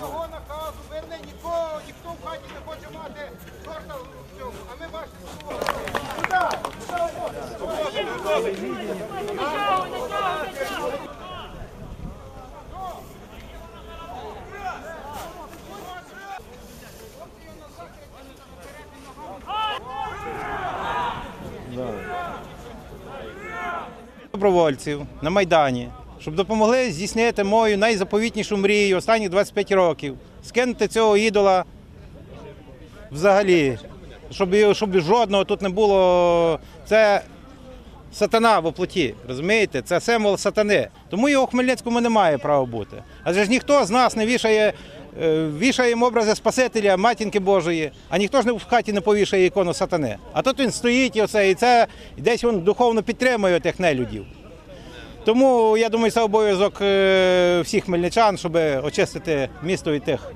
Його наказу верне нікого, ніхто в хаті не хоче мати чорта в цьому. А ми бачимо. Добровольців на Майдані, щоб допомогли здійснити мою найзаповітнішу мрію останніх 25 років, скинути цього ідола взагалі, щоб, щоб жодного тут не було. Це сатана в оплоті, розумієте? Це символ сатани. Тому його в Хмельницькому не має права бути. Адже ж ніхто з нас не вішає. Е, Вішаємо образи Спасителя, матінки Божої, а ніхто ж не в хаті не повішає ікону сатани. А тут він стоїть і оце, і це десь він духовно підтримує тих нелюдів. Тому я думаю, це обов'язок е, всіх хмельничан, щоб очистити місто від тих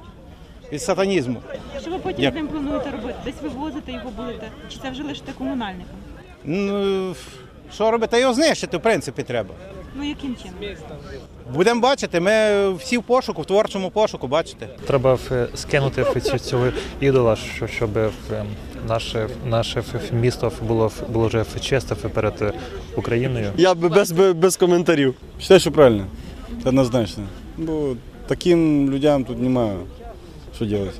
від сатанізму. Що ви потім Як? з ним плануєте робити? Десь вивозити його будете? Чи це вже лишите комунальникам? Ну, що робити? Його знищити, в принципі, треба. Ну яким чином? Будемо бачити. Ми всі в пошуку, в творчому пошуку, бачите. Треба скинути цього ідола, щоб е, наше, наше місто було, було вже чисте перед Україною. Я би без, без, без коментарів. Считаю, що правильно. Однозначно. Бо таким людям тут немає що робити.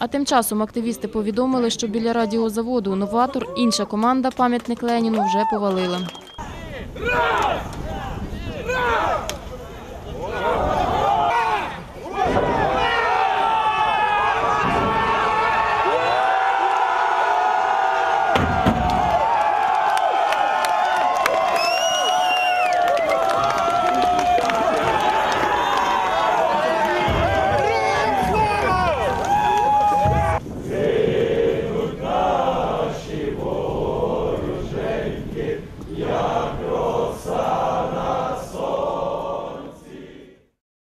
А тим часом активісти повідомили, що біля радіозаводу «Новатор» інша команда пам'ятник Леніну вже повалила.